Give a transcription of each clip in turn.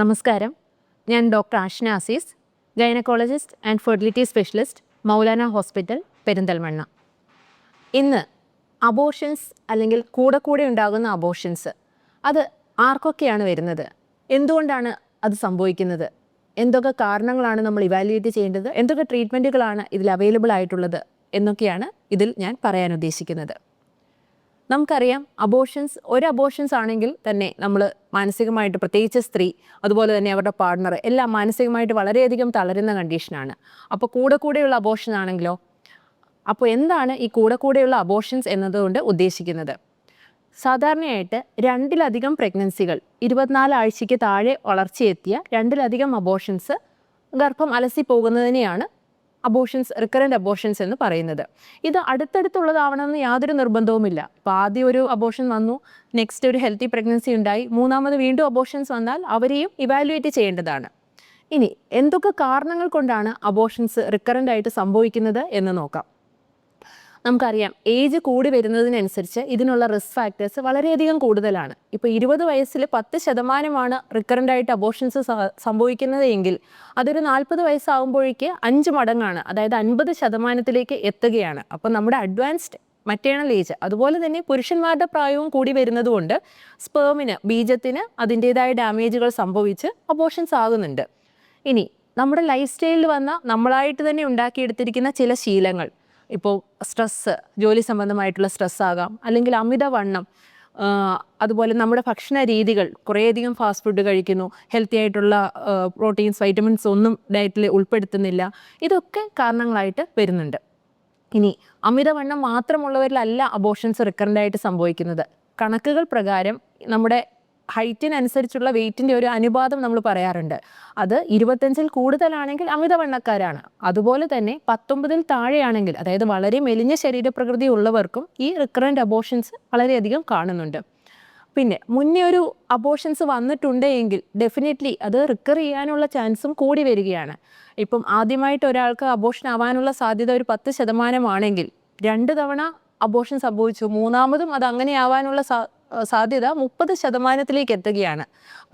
നമസ്കാരം. ഞാൻ doctor Ashna Azeez gynaecologist and fertility specialist Maulana hospital Perinthalmanna. ഇന്ന് abortions അല്ലെങ്കിൽ കൂടെ കൂടെ ഉണ്ടാകുന്ന അബോഷൻസ് അത് ആർക്കൊക്കെയാണ് വരുന്നത്? എന്തുകൊണ്ടാണ് അത് സംഭവിക്കുന്നത്? എന്തൊക്കെ കാരണങ്ങളാണ് നമ്മൾ ഇവാലുവേറ്റ് ചെയ്യേണ്ടത്? എന്തൊക്കെ ട്രീറ്റ്മെന്റുകളാണ് ഇതിൽ അവൈലബിൾ ആയിട്ടുള്ളത്? എന്നൊക്കെയാണ് ഇതിൽ ഞാൻ പറയാൻ ഉദ്ദേശിക്കുന്നത്. നമുക്കറിയാം അബോഷൻസ് ഒരു അബോഷൻസ് ആണെങ്കിൽ തന്നെ നമ്മൾ മാനസികമായിട്ട് പ്രത്യേകിച്ച് സ്ത്രീ അതുപോലെ തന്നെ അവരുടെ പാർട്ണർ എല്ലാം മാനസികമായിട്ട് വളരെയധികം തളരുന്ന കണ്ടീഷനാണ് അപ്പോൾ കൂടെ കൂടെയുള്ള അബോഷൻ ആണെങ്കിലോ? അപ്പോൾ എന്താണ് ഈ കൂടെ കൂടെയുള്ള അബോഷൻസ് എന്നതുകൊണ്ട് ഉദ്ദേശിക്കുന്നത്? സാധാരണയായിട്ട് രണ്ടിലധികം പ്രഗ്നൻസികൾ ഇരുപത്തിനാല് ആഴ്ചയ്ക്ക് താഴെ വളർച്ചയെത്തിയ രണ്ടിലധികം അബോഷൻസ് ഗർഭം അലസി പോകുന്നതിനെയാണ് അബോഷൻസ് റിക്കറന്റ് അബോഷൻസ് എന്ന് പറയുന്നത്. ഇത് അടുത്തടുത്തുള്ളതാവണമെന്ന് യാതൊരു നിർബന്ധവുമില്ല. ഇപ്പോൾ ആദ്യം ഒരു അബോഷൻ വന്നു നെക്സ്റ്റ് ഒരു ഹെൽത്തി പ്രഗ്നൻസി ഉണ്ടായി മൂന്നാമത് വീണ്ടും അബോഷൻസ് വന്നാൽ അവരെയും ഇവാലുവേറ്റ് ചെയ്യേണ്ടതാണ്. ഇനി എന്തൊക്കെ കാരണങ്ങൾ കൊണ്ടാണ് അബോഷൻസ് റിക്കറന്റ് ആയിട്ട് സംഭവിക്കുന്നത് എന്ന് നോക്കാം. നമുക്കറിയാം. ഏജ് കൂടി വരുന്നതിനനുസരിച്ച് ഇതിനുള്ള റിസ്ക് ഫാക്ടേഴ്സ് വളരെയധികം കൂടുതലാണ്. ഇപ്പോൾ ഇരുപത് വയസ്സിൽ പത്ത് ശതമാനമാണ് റിക്കറന്റ് ആയിട്ട് അബോഷൻസ് സംഭവിക്കുന്നത് എങ്കിൽ അതൊരു നാൽപ്പത് വയസ്സാകുമ്പോഴേക്ക് അഞ്ച് മടങ്ങാണ്. അതായത് അൻപത് ശതമാനത്തിലേക്ക് എത്തുകയാണ്. അപ്പോൾ നമ്മുടെ അഡ്വാൻസ്ഡ് മറ്റേണൽ ഏജ് അതുപോലെ തന്നെ പുരുഷന്മാരുടെ പ്രായവും കൂടി വരുന്നതുകൊണ്ട് സ്പേമിന് ബീജത്തിന് അതിന്റേതായ ഡാമേജുകൾ സംഭവിച്ച് അബോഷൻസ് ആകുന്നുണ്ട്. ഇനി നമ്മുടെ ലൈഫ് സ്റ്റൈലിൽ വന്ന നമ്മളായിട്ട് തന്നെ ഉണ്ടാക്കിയെടുത്തിരിക്കുന്ന ചില ശീലങ്ങൾ. ഇപ്പോൾ സ്ട്രെസ്സ് ജോലി സംബന്ധമായിട്ടുള്ള സ്ട്രെസ് ആകാം അല്ലെങ്കിൽ അമിതവണ്ണം അതുപോലെ നമ്മുടെ ഭക്ഷണ രീതികൾ കുറേയധികം ഫാസ്റ്റ് ഫുഡ് കഴിക്കുന്നു ഹെൽത്തി ആയിട്ടുള്ള പ്രോട്ടീൻസ് വൈറ്റമിൻസ് ഒന്നും ഡയറ്റിൽ ഉൾപ്പെടുത്തുന്നില്ല. ഇതൊക്കെ കാരണങ്ങളായിട്ട് വരുന്നുണ്ട്. ഇനി അമിതവണ്ണം മാത്രമുള്ളവരിലല്ല അബോഷൻസ് റിക്കറന്റ് ആയിട്ട് സംഭവിക്കുന്നത്. കണക്കുകൾ പ്രകാരം നമ്മുടെ ഹൈറ്റിനനുസരിച്ചുള്ള വെയിറ്റിന്റെ ഒരു അനുപാതം നമ്മൾ പറയാറുണ്ട്. അത് ഇരുപത്തഞ്ചിൽ കൂടുതലാണെങ്കിൽ അമിതവണ്ണക്കാരാണ്. അതുപോലെ തന്നെ പത്തൊമ്പതിൽ താഴെയാണെങ്കിൽ അതായത് വളരെ മെലിഞ്ഞ ശരീരപ്രകൃതി ഉള്ളവർക്കും ഈ റിക്കറന്റ് അബോഷൻസ് വളരെയധികം കാണുന്നുണ്ട്. പിന്നെ മുന്നേ ഒരു അബോഷൻസ് വന്നിട്ടുണ്ടെങ്കിൽ ഡെഫിനറ്റ്ലി അത് റിക്കർ ചെയ്യാനുള്ള ചാൻസും കൂടി വരികയാണ്. ഇപ്പം ആദ്യമായിട്ട് ഒരാൾക്ക് അബോഷൻ ആവാനുള്ള സാധ്യത ഒരു പത്ത് ശതമാനമാണെങ്കിൽ രണ്ട് തവണ അബോഷൻ സംഭവിച്ചു മൂന്നാമതും അത് അങ്ങനെ ആവാനുള്ള സാധ്യത മുപ്പത് ശതമാനത്തിലേക്ക് എത്തുകയാണ്.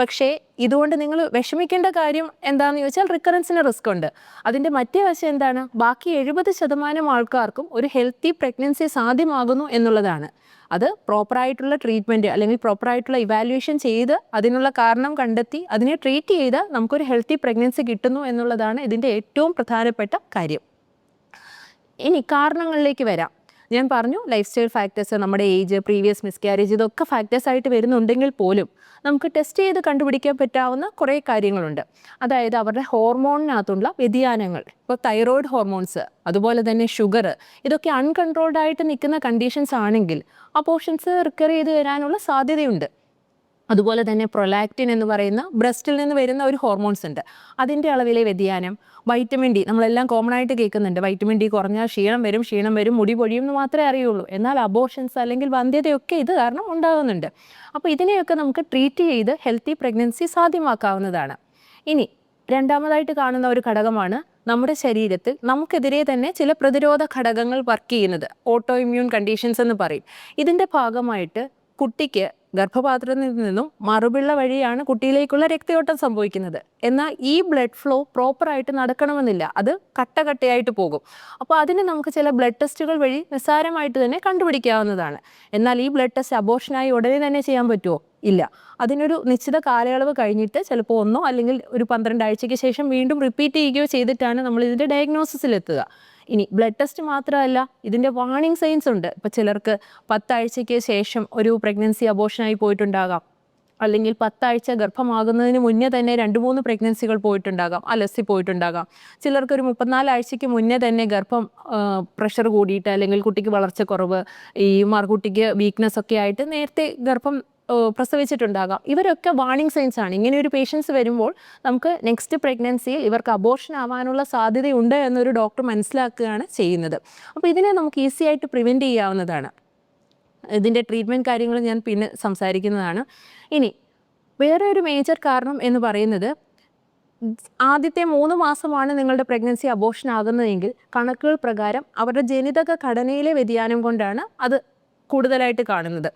പക്ഷേ ഇതുകൊണ്ട് നിങ്ങൾ വിഷമിക്കേണ്ട കാര്യം എന്താണെന്ന് ചോദിച്ചാൽ റിക്കറൻസിന് റിസ്ക് ഉണ്ട്. അതിന്റെ മറ്റേ വശം എന്താണ്? ബാക്കി എഴുപത് ശതമാനം ആൾക്കാർക്കും ഒരു ഹെൽത്തി പ്രഗ്നൻസി സാധ്യമാകുന്നു എന്നുള്ളതാണ്. അത് പ്രോപ്പറായിട്ടുള്ള ട്രീറ്റ്മെന്റ് അല്ലെങ്കിൽ പ്രോപ്പറായിട്ടുള്ള ഇവാലുവേഷൻ ചെയ്ത് അതിനുള്ള കാരണം കണ്ടെത്തി അതിനെ ട്രീറ്റ് ചെയ്ത് നമുക്കൊരു ഹെൽത്തി പ്രഗ്നൻസി കിട്ടുന്നു എന്നുള്ളതാണ് ഇതിന്റെ ഏറ്റവും പ്രധാനപ്പെട്ട കാര്യം. ഇനി കാരണങ്ങളിലേക്ക് വരാം. ഞാൻ പറഞ്ഞു ലൈഫ് സ്റ്റൈൽ ഫാക്ടേഴ്സ് നമ്മുടെ ഏജ് പ്രീവിയസ് മിസ്കാരേജ് ഇതൊക്കെ ഫാക്ടേഴ്സ് ആയിട്ട് വരുന്നുണ്ടെങ്കിൽ പോലും നമുക്ക് ടെസ്റ്റ് ചെയ്ത് കണ്ടുപിടിക്കാൻ പറ്റാവുന്ന കുറേ കാര്യങ്ങളുണ്ട്. അതായത് അവരുടെ ഹോർമോണിനകത്തുള്ള വ്യതിയാനങ്ങൾ ഇപ്പോൾ തൈറോയ്ഡ് ഹോർമോൺസ് അതുപോലെ തന്നെ ഷുഗർ ഇതൊക്കെ അൺകൺട്രോൾഡ് ആയിട്ട് നിൽക്കുന്ന കണ്ടീഷൻസ് ആണെങ്കിൽ ആ പോർഷൻസ് റിക്കവർ ചെയ്ത് വരാനുള്ള സാധ്യതയുണ്ട്. അതുപോലെ തന്നെ പ്രൊലാക്റ്റിൻ എന്ന് പറയുന്ന ബ്രസ്റ്റിൽ നിന്ന് വരുന്ന ഒരു ഹോർമോൺസ് ഉണ്ട്. അതിന്റെ അളവിലെ വ്യതിയാനം വൈറ്റമിൻ ഡി നമ്മളെല്ലാം കോമൺ ആയിട്ട് കേൾക്കുന്നുണ്ട്. വൈറ്റമിൻ ഡി കുറഞ്ഞാൽ ക്ഷീണം വരും ക്ഷീണം വരും മുടി പൊഴിയും എന്ന് മാത്രമേ അറിയുള്ളൂ. എന്നാൽ അബോഷൻസ് അല്ലെങ്കിൽ വന്ധ്യതയൊക്കെ ഇത് കാരണം ഉണ്ടാകുന്നുണ്ട് അപ്പോൾ ഇതിനെയൊക്കെ നമുക്ക് ട്രീറ്റ് ചെയ്ത് ഹെൽത്തി പ്രഗ്നൻസി സാധ്യമാക്കാവുന്നതാണ്. ഇനി രണ്ടാമതായിട്ട് കാണുന്ന ഒരു ഘടകമാണ് നമ്മുടെ ശരീരത്തിൽ നമുക്കെതിരെ തന്നെ ചില പ്രതിരോധ ഘടകങ്ങൾ വർക്ക് ചെയ്യുന്നത്. ഓട്ടോ ഇമ്മ്യൂൺ കണ്ടീഷൻസ് എന്ന് പറയും. ഇതിന്റെ ഭാഗമായിട്ട് കുട്ടിക്ക് ഗർഭപാത്രത്തിൽ നിന്നും മറുപിള്ള വഴിയാണ് കുട്ടിയിലേക്കുള്ള രക്തയോട്ടം സംഭവിക്കുന്നത്. എന്നാൽ ഈ ബ്ലഡ് ഫ്ലോ പ്രോപ്പറായിട്ട് നടക്കണമെന്നില്ല. അത് കട്ടകട്ടയായിട്ട് പോകും. അപ്പോൾ അതിന് നമുക്ക് ചില ബ്ലഡ് ടെസ്റ്റുകൾ വഴി നിസ്സാരമായിട്ട് തന്നെ കണ്ടുപിടിക്കാവുന്നതാണ്. എന്നാൽ ഈ ബ്ലഡ് ടെസ്റ്റ് അബോർഷനായി ഉടനെ തന്നെ ചെയ്യാൻ പറ്റുമോ ഇല്ല. അതിനൊരു നിശ്ചിത കാലയളവ് കഴിഞ്ഞിട്ട് ചിലപ്പോൾ ഒന്നോ അല്ലെങ്കിൽ ഒരു പന്ത്രണ്ട് ആഴ്ചയ്ക്ക് ശേഷം വീണ്ടും റിപ്പീറ്റ് ചെയ്യുകയോ ചെയ്തിട്ടാണ് നമ്മൾ ഇതിന്റെ ഡയഗ്നോസിസിലെത്തുക ഇനി ബ്ലഡ് ടെസ്റ്റ് മാത്രമല്ല ഇതിന്റെ വാർണിംഗ് സൈൻസ് ഉണ്ട്. ഇപ്പോൾ ചിലർക്ക് പത്താഴ്ചയ്ക്ക് ശേഷം ഒരു പ്രഗ്നൻസി അബോഷനായി പോയിട്ടുണ്ടാകാം. അല്ലെങ്കിൽ പത്താഴ്ച ഗർഭമാകുന്നതിന് മുന്നേ തന്നെ രണ്ട് മൂന്ന് പ്രഗ്നൻസികൾ പോയിട്ടുണ്ടാകാം അലസി പോയിട്ടുണ്ടാകാം. ചിലർക്ക് ഒരു മുപ്പത്തിനാലാഴ്ചയ്ക്ക് മുന്നേ തന്നെ ഗർഭം പ്രഷർ കൂടിയിട്ട് അല്ലെങ്കിൽ കുട്ടിക്ക് വളർച്ച കുറവ് ഈ മറുകുട്ടിക്ക് വീക്ക്നെസ് ഒക്കെ ആയിട്ട് നേരത്തെ ഗർഭം പ്രസവിച്ചിട്ടുണ്ടാകാം. ഇവരൊക്കെ വാർണിംഗ് സൈൻസ് ആണ്. ഇങ്ങനെ ഒരു പേഷ്യൻസ് വരുമ്പോൾ നമുക്ക് നെക്സ്റ്റ് പ്രഗ്നൻസിയിൽ ഇവർക്ക് അബോർഷൻ ആവാനുള്ള സാധ്യതയുണ്ട് എന്നൊരു ഡോക്ടർ മനസ്സിലാക്കുകയാണ് ചെയ്യുന്നത്. അപ്പോൾ ഇതിനെ നമുക്ക് ഈസി ആയിട്ട് പ്രിവെന്റ് ചെയ്യാവുന്നതാണ്. ഇതിന്റെ ട്രീറ്റ്മെന്റ് കാര്യങ്ങൾ ഞാൻ പിന്നെ സംസാരിക്കുന്നതാണ്. ഇനി വേറെ ഒരു മേജർ കാരണം എന്ന് പറയുന്നത് ആദ്യത്തെ മൂന്ന് മാസമാണ് നിങ്ങളുടെ പ്രഗ്നൻസി അബോർഷൻ ആകുന്നതെങ്കിൽ കണക്കുകൾ പ്രകാരം അവരുടെ ജനിതക ഘടനയിലെ വ്യതിയാനം കൊണ്ടാണ് അത് കൂടുതലായിട്ട് കാണുന്നത്.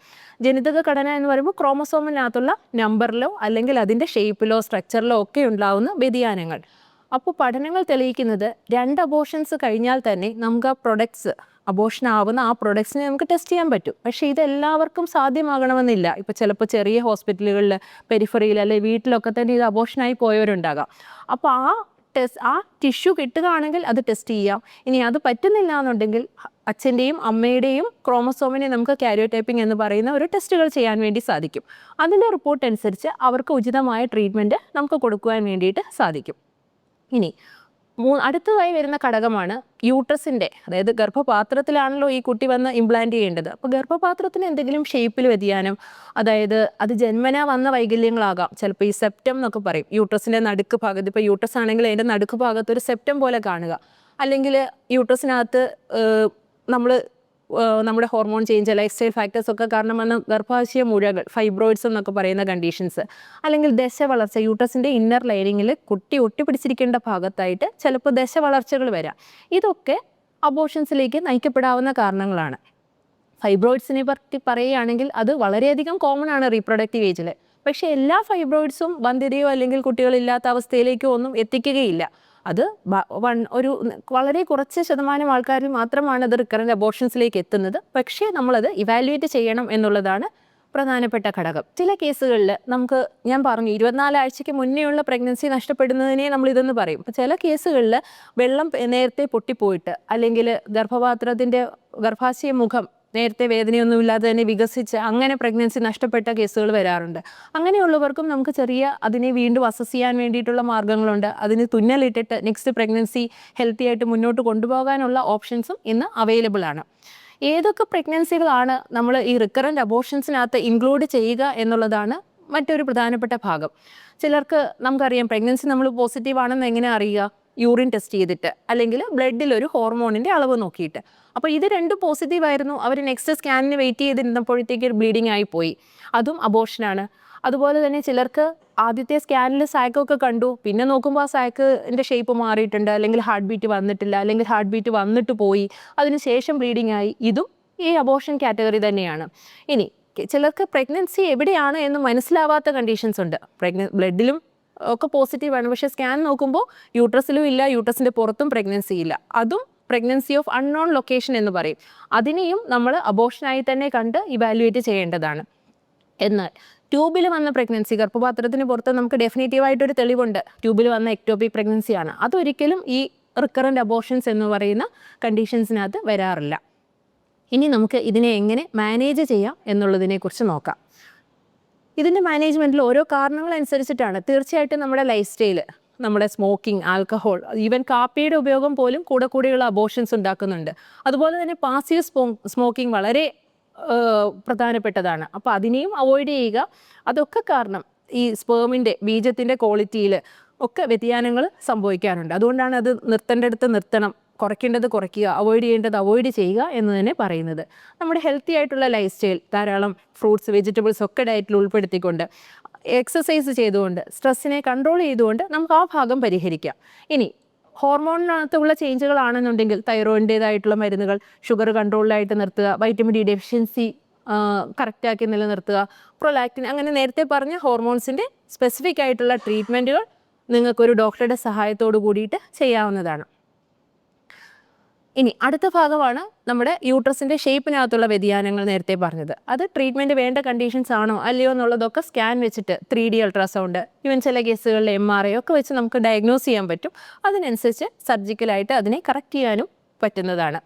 ജനിതക ഘടന എന്ന് പറയുമ്പോൾ ക്രോമസോമിനകത്തുള്ള നമ്പറിലോ അല്ലെങ്കിൽ അതിന്റെ ഷേപ്പിലോ സ്ട്രക്ചറിലോ ഒക്കെ ഉണ്ടാവുന്ന വ്യതിയാനങ്ങൾ. അപ്പോൾ പഠനങ്ങൾ തെളിയിക്കുന്നത് രണ്ട് അബോഷൻസ് കഴിഞ്ഞാൽ തന്നെ നമുക്ക് ആ പ്രൊഡക്ട്സ് അബോഷൻ ആവുന്ന ആ പ്രൊഡക്ട്സിനെ നമുക്ക് ടെസ്റ്റ് ചെയ്യാൻ പറ്റും. പക്ഷേ ഇത് എല്ലാവർക്കും സാധ്യമാകണമെന്നില്ല. ഇപ്പോൾ ചിലപ്പോൾ ചെറിയ ഹോസ്പിറ്റലുകളിൽ പെരിഫറിയിൽ അല്ലെങ്കിൽ വീട്ടിലൊക്കെ തന്നെ ഇത് അബോഷനായി പോയവരുണ്ടാകാം. അപ്പോൾ ആ ടെസ്റ്റ് ആ ടിഷ്യൂ കിട്ടുകയാണെങ്കിൽ അത് ടെസ്റ്റ് ചെയ്യാം. ഇനി അത് പറ്റുന്നില്ല എന്നുണ്ടെങ്കിൽ അച്ഛന്റെയും അമ്മയുടെയും ക്രോമസോമിനെ നമുക്ക് കാരിയോടൈപ്പിംഗ് എന്ന് പറയുന്ന ഒരു ടെസ്റ്റുകൾ ചെയ്യാൻ വേണ്ടി സാധിക്കും. അതിന്റെ റിപ്പോർട്ട് അനുസരിച്ച് അവർക്ക് ഉചിതമായ ട്രീറ്റ്മെന്റ് നമുക്ക് കൊടുക്കുവാൻ വേണ്ടിയിട്ട് സാധിക്കും. ഇനി മൂ അടുത്തതായി വരുന്ന ഘടകമാണ് യൂട്രസിന്റെ അതായത് ഗർഭപാത്രത്തിലാണല്ലോ ഈ കുട്ടി വന്ന് ഇംപ്ലാന്റ് ചെയ്യേണ്ടത്. അപ്പോൾ ഗർഭപാത്രത്തിന് എന്തെങ്കിലും ഷേപ്പിൽ വ്യതിയാനം അതായത് അത് ജന്മന വന്ന വൈകല്യങ്ങളാകാം. ചിലപ്പോൾ ഈ സെപ്റ്റം എന്നൊക്കെ പറയും. യൂട്രസിന്റെ നടുക്ക് ഭാഗത്ത് ഇപ്പോൾ യൂട്രസ് ആണെങ്കിൽ അതിന്റെ നടുക്ക് ഭാഗത്ത് ഒരു സെപ്റ്റം പോലെ കാണുക. അല്ലെങ്കിൽ യൂട്രസിനകത്ത് നമ്മൾ നമ്മുടെ hormone change life style factors ഒക്കെ കാരണം വന്ന ഗർഭാശയ മുഴകൾ ഫൈബ്രോയിഡ്സ് എന്നൊക്കെ പറയുന്ന കണ്ടീഷൻസ് അല്ലെങ്കിൽ ദശ വളർച്ച യൂട്രസിന്റെ ഇന്നർ ലൈനിങ്ങിൽ കുട്ടി ഒട്ടിപ്പിടിച്ചിരിക്കേണ്ട ഭാഗത്തായിട്ട് ചിലപ്പോൾ ദശ വളർച്ചകൾ വരാം. ഇതൊക്കെ അബോഷൻസിലേക്ക് നയിക്കപ്പെടാവുന്ന കാരണങ്ങളാണ്. ഫൈബ്രോയിഡ്സിനെ പറ്റി പറയുകയാണെങ്കിൽ അത് വളരെയധികം കോമൺ ആണ് റീപ്രൊഡക്റ്റീവ് ഏജിൽ പക്ഷേ എല്ലാ ഫൈബ്രോയിഡ്സും വന്ധ്യതയോ അല്ലെങ്കിൽ കുട്ടികളില്ലാത്ത അവസ്ഥയിലേക്കോ ഒന്നും എത്തിക്കുകയില്ല. അത് വൺ ഒരു വളരെ കുറച്ച് ശതമാനം ആൾക്കാർ മാത്രമാണ് അത് റിക്കറന്റ് അബോർഷൻസിലേക്ക് എത്തുന്നത്. പക്ഷേ നമ്മളത് ഇവാലുവേറ്റ് ചെയ്യണം എന്നുള്ളതാണ് പ്രധാനപ്പെട്ട ഘടകം. ചില കേസുകളിൽ നമുക്ക് ഞാൻ പറഞ്ഞു ഇരുപത്തിനാല് ആഴ്ചയ്ക്ക് മുന്നേയുള്ള പ്രഗ്നൻസി നഷ്ടപ്പെടുന്നതിനെ നമ്മൾ ഇതെന്ന് പറയും. അപ്പോൾ ചില കേസുകളിൽ വെള്ളം നേരത്തെ പൊട്ടിപ്പോയിട്ട് അല്ലെങ്കിൽ ഗർഭപാത്രത്തിന്റെ ഗർഭാശയ മുഖം നേരത്തെ വേദനയൊന്നുമില്ലാതെ തന്നെ വികസിച്ച് അങ്ങനെ പ്രഗ്നൻസി നഷ്ടപ്പെട്ട കേസുകൾ വരാറുണ്ട്. അങ്ങനെയുള്ളവർക്കും നമുക്ക് ചെറിയ അതിനെ വീണ്ടും അസസ് ചെയ്യാൻ വേണ്ടിയിട്ടുള്ള മാർഗങ്ങളുണ്ട് അതിന് തുന്നലിട്ടിട്ട് നെക്സ്റ്റ് പ്രഗ്നൻസി ഹെൽത്തി ആയിട്ട് മുന്നോട്ട് കൊണ്ടുപോകാനുള്ള ഓപ്ഷൻസും ഇന്ന് അവൈലബിൾ ആണ്. ഏതൊക്കെ പ്രഗ്നൻസികളാണ് നമ്മൾ ഈ റിക്കറന്റ് അബോർഷൻസിനകത്ത് ഇൻക്ലൂഡ് ചെയ്യുക എന്നുള്ളതാണ് മറ്റൊരു പ്രധാനപ്പെട്ട ഭാഗം. ചിലർക്ക് നമുക്കറിയാം പ്രഗ്നൻസി നമ്മൾ പോസിറ്റീവ് ആണെന്ന് എങ്ങനെ അറിയുക? യൂറിൻ ടെസ്റ്റ് ചെയ്തിട്ട് അല്ലെങ്കിൽ ബ്ലഡിൽ ഒരു ഹോർമോണിന്റെ അളവ് നോക്കിയിട്ട്. അപ്പോൾ ഇത് രണ്ടും പോസിറ്റീവ് ആയിരുന്നു. അവർ നെക്സ്റ്റ് സ്കാനിന് വെയിറ്റ് ചെയ്തിരുന്നപ്പോഴത്തേക്ക് ബ്ലീഡിങ് ആയി പോയി. അതും അബോഷനാണ് അതുപോലെ തന്നെ ചിലർക്ക് ആദ്യത്തെ സ്കാനിൽ സാക്കൊക്കെ കണ്ടു. പിന്നെ നോക്കുമ്പോൾ ആ സാക്കിന്റെ ഷേപ്പ് മാറിയിട്ടുണ്ട്. അല്ലെങ്കിൽ ഹാർട്ട് ബീറ്റ് വന്നിട്ടില്ല. അല്ലെങ്കിൽ ഹാർട്ട് ബീറ്റ് വന്നിട്ട് പോയി. അതിന് ശേഷം ബ്ലീഡിങ് ആയി. ഇതും ഈ അബോഷൻ കാറ്റഗറി തന്നെയാണ്. ഇനി ചിലർക്ക് പ്രഗ്നൻസി എവിടെയാണ് എന്ന് മനസ്സിലാവാത്ത കണ്ടീഷൻസ് ഉണ്ട്. പ്രഗ്ന ബ്ലഡിലും ഒക്കെ പോസിറ്റീവ് ആണ്. പക്ഷേ സ്കാൻ നോക്കുമ്പോൾ യൂട്രസിലും ഇല്ല യൂട്രസിന്റെ പുറത്തും പ്രഗ്നൻസി ഇല്ല. അതും പ്രഗ്നൻസി ഓഫ് അൺനോൺ ലൊക്കേഷൻ എന്ന് പറയും. അതിനെയും നമ്മൾ അബോഷനായി തന്നെ കണ്ട് ഇവാലുവേറ്റ് ചെയ്യേണ്ടതാണ്. എന്നാൽ ട്യൂബിൽ വന്ന പ്രഗ്നൻസി ഗർഭപാത്രത്തിന് പുറത്ത് നമുക്ക് ഡെഫിനറ്റീവായിട്ടൊരു തെളിവുണ്ട്. ട്യൂബിൽ വന്ന എക്ടോപിക് പ്രഗ്നൻസിയാണ് അതൊരിക്കലും ഈ റിക്കറന്റ് അബോഷൻസ് എന്ന് പറയുന്ന കണ്ടീഷൻസിനകത്ത് വരാറില്ല. ഇനി നമുക്ക് ഇതിനെ എങ്ങനെ മാനേജ് ചെയ്യാം എന്നുള്ളതിനെക്കുറിച്ച് നോക്കാം. ഇതിന്റെ മാനേജ്മെന്റിൽ ഓരോ കാരണങ്ങൾ അനുസരിച്ചിട്ടാണ് തീർച്ചയായിട്ടും നമ്മുടെ ലൈഫ് സ്റ്റൈൽ നമ്മുടെ സ്മോക്കിംഗ് ആൽക്കഹോൾ ഈവൻ കാപ്പിയുടെ ഉപയോഗം പോലും കൂടെ കൂടെയുള്ള അബോഷൻസ് ഉണ്ടാക്കുന്നുണ്ട്. അതുപോലെ തന്നെ പാസീവ് സ്മോ സ്മോക്കിംഗ് വളരെ പ്രധാനപ്പെട്ടതാണ്. അപ്പോൾ അതിനെയും അവോയ്ഡ് ചെയ്യുക. അതൊക്കെ കാരണം ഈ സ്പേമിന്റെ ബീജത്തിന്റെ ക്വാളിറ്റിയിൽ ഒക്കെ വ്യതിയാനങ്ങൾ സംഭവിക്കാറുണ്ട്. അതുകൊണ്ടാണ് അത് നിർത്തേണ്ടടുത്ത് നിർത്തണം. കുറയ്ക്കേണ്ടത് കുറയ്ക്കുക അവോയ്ഡ് ചെയ്യേണ്ടത് അവോയ്ഡ് ചെയ്യുക എന്ന് തന്നെ പറയുന്നത്. നമ്മുടെ ഹെൽത്തി ആയിട്ടുള്ള ലൈഫ് സ്റ്റൈൽ ധാരാളം ഫ്രൂട്ട്സ് വെജിറ്റബിൾസ് ഒക്കെ ഡയറ്റിൽ ഉൾപ്പെടുത്തിക്കൊണ്ട് എക്സസൈസ് ചെയ്തുകൊണ്ട് സ്ട്രെസ്സിനെ കൺട്രോൾ ചെയ്തുകൊണ്ട് നമുക്ക് ആ ഭാഗം പരിഹരിക്കാം. ഇനി ഹോർമോണിനകത്തുള്ള ചേഞ്ചുകളാണെന്നുണ്ടെങ്കിൽ തൈറോയിഡിന്റേതായിട്ടുള്ള മരുന്നുകൾ ഷുഗർ കൺട്രോളിലായിട്ട് നിർത്തുക വൈറ്റമിൻ ഡി ഡെഫിഷ്യൻസി കറക്റ്റാക്കി നിലനിർത്തുക പ്രൊലാക്റ്റിൻ അങ്ങനെ നേരത്തെ പറഞ്ഞ ഹോർമോൺസിന്റെ സ്പെസിഫിക് ആയിട്ടുള്ള ട്രീറ്റ്മെന്റുകൾ നിങ്ങൾക്കൊരു ഡോക്ടറുടെ സഹായത്തോടു കൂടിയിട്ട് ചെയ്യാവുന്നതാണ്. ഇനി അടുത്ത ഭാഗമാണ് നമ്മുടെ യൂട്രസിന്റെ ഷേപ്പിനകത്തുള്ള വ്യതിയാനങ്ങൾ നേരത്തെ പറഞ്ഞത്. അത് ട്രീറ്റ്മെന്റ് വേണ്ട കണ്ടീഷൻസ് ആണോ അല്ലയോ എന്നുള്ളതൊക്കെ സ്കാൻ വെച്ചിട്ട് ത്രീ ഡി അൾട്രാസൗണ്ട് ഇവൻ ചില കേസുകളിൽ എം ആർ ഐ ഒക്കെ വെച്ച് നമുക്ക് ഡയഗ്നോസ് ചെയ്യാൻ പറ്റും. അതിനനുസരിച്ച് സർജിക്കലായിട്ട് അതിനെ കറക്റ്റ് ചെയ്യാനും പറ്റുന്നതാണ്.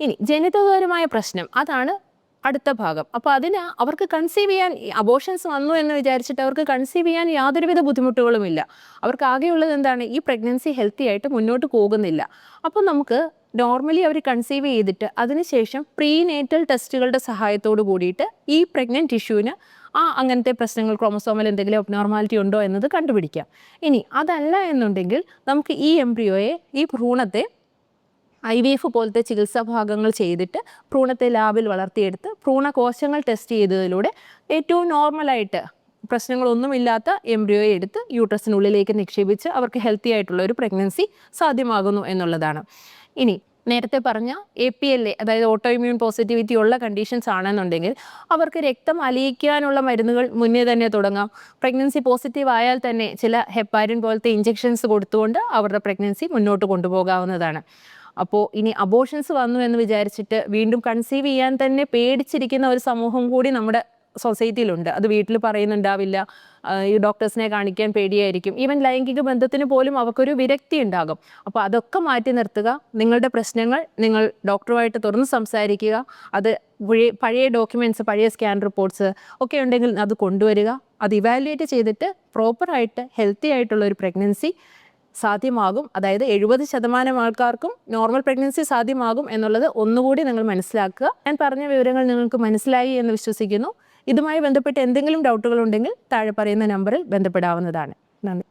ഇനി ജനിതകപരമായ പ്രശ്നം അതാണ് അടുത്ത ഭാഗം. അപ്പോൾ അതിന് അവർക്ക് കൺസീവ് ചെയ്യാൻ അബോഷൻസ് വന്നു എന്ന് വിചാരിച്ചിട്ട് അവർക്ക് കൺസീവ് ചെയ്യാൻ യാതൊരുവിധ ബുദ്ധിമുട്ടുകളുമില്ല. അവർക്ക് ആകെയുള്ളത് എന്താണ്? ഈ പ്രഗ്നൻസി ഹെൽത്തി ആയിട്ട് മുന്നോട്ട് പോകുന്നില്ല. അപ്പോൾ നമുക്ക് നോർമലി അവർ കൺസീവ് ചെയ്തിട്ട് അതിനുശേഷം പ്രീനേറ്റൽ ടെസ്റ്റുകളുടെ സഹായത്തോട് കൂടിയിട്ട് ഈ പ്രഗ്നന്റ് ടിഷ്യൂവിന് ആ അങ്ങനത്തെ പ്രശ്നങ്ങൾ ക്രോമസോമിൽ എന്തെങ്കിലും ഒബ്നോർമാലിറ്റി ഉണ്ടോ എന്നത് കണ്ടുപിടിക്കാം. ഇനി അതല്ല എന്നുണ്ടെങ്കിൽ നമുക്ക് ഈ എംബ്രിയോയെ ഈ ഭ്രൂണത്തെ ഐ വി എഫ് പോലത്തെ ചികിത്സാ ഭാഗങ്ങൾ ചെയ്തിട്ട് ഭ്രൂണത്തെ ലാബിൽ വളർത്തിയെടുത്ത് ഭ്രൂണകോശങ്ങൾ ടെസ്റ്റ് ചെയ്തതിലൂടെ ഏറ്റവും നോർമലായിട്ട് പ്രശ്നങ്ങളൊന്നുമില്ലാത്ത എംബ്രിയോയെ എടുത്ത് യൂട്രസിനുള്ളിലേക്ക് നിക്ഷേപിച്ച് അവർക്ക് ഹെൽത്തി ആയിട്ടുള്ള ഒരു പ്രഗ്നൻസി സാധ്യമാകുന്നു എന്നുള്ളതാണ്. ഇനി നേരത്തെ പറഞ്ഞ എ പി എൽ എ അതായത് ഓട്ടോ ഇമ്മ്യൂൺ പോസിറ്റിവിറ്റി ഉള്ള കണ്ടീഷൻസ് ആണെന്നുണ്ടെങ്കിൽ അവർക്ക് രക്തം അലിയിക്കാനുള്ള മരുന്നുകൾ മുന്നേ തന്നെ തുടങ്ങാം. പ്രഗ്നൻസി പോസിറ്റീവ് ആയാൽ തന്നെ ചില ഹെപ്പാരിൻ പോലത്തെ ഇഞ്ചെക്ഷൻസ് കൊടുത്തുകൊണ്ട് അവരുടെ പ്രഗ്നൻസി മുന്നോട്ട് കൊണ്ടുപോകാവുന്നതാണ്. അപ്പോൾ ഇനി അബോഷൻസ് വന്നു എന്ന് വിചാരിച്ചിട്ട് വീണ്ടും കൺസീവ് ചെയ്യാൻ തന്നെ പേടിച്ചിരിക്കുന്ന ഒരു സമൂഹം കൂടി നമ്മുടെ സൊസൈറ്റിയിലുണ്ട്. അത് വീട്ടിൽ പറയുന്നുണ്ടാവില്ല. ഈ ഡോക്ടേഴ്സിനെ കാണിക്കാൻ പേടിയായിരിക്കും. ഈവൻ ലൈംഗിക ബന്ധത്തിന് പോലും അവർക്കൊരു വിരക്തി ഉണ്ടാകും. അപ്പോൾ അതൊക്കെ മാറ്റി നിർത്തുക. നിങ്ങളുടെ പ്രശ്നങ്ങൾ നിങ്ങൾ ഡോക്ടറുമായിട്ട് തുറന്ന് സംസാരിക്കുക. അത് പഴയ പഴയ ഡോക്യുമെന്റ്സ് പഴയ സ്കാൻ റിപ്പോർട്ട്സ് ഒക്കെ ഉണ്ടെങ്കിൽ അത് കൊണ്ടുവരിക. അത് ഇവാലുവേറ്റ് ചെയ്തിട്ട് പ്രോപ്പറായിട്ട് ഹെൽത്തി ആയിട്ടുള്ള ഒരു പ്രഗ്നൻസി സാധ്യമാകും. അതായത് എഴുപത് ശതമാനം ആൾക്കാർക്കും നോർമൽ പ്രഗ്നൻസി സാധ്യമാകും എന്നുള്ളത് ഒന്നുകൂടി നിങ്ങൾ മനസ്സിലാക്കുക. ഞാൻ പറഞ്ഞ വിവരങ്ങൾ നിങ്ങൾക്ക് മനസ്സിലായി എന്ന് വിശ്വസിക്കുന്നു. ഇതുമായി ബന്ധപ്പെട്ട് എന്തെങ്കിലും ഡൗട്ടുകൾ ഉണ്ടെങ്കിൽ താഴെ പറയുന്ന നമ്പറിൽ ബന്ധപ്പെടാവുന്നതാണ്. നന്ദി.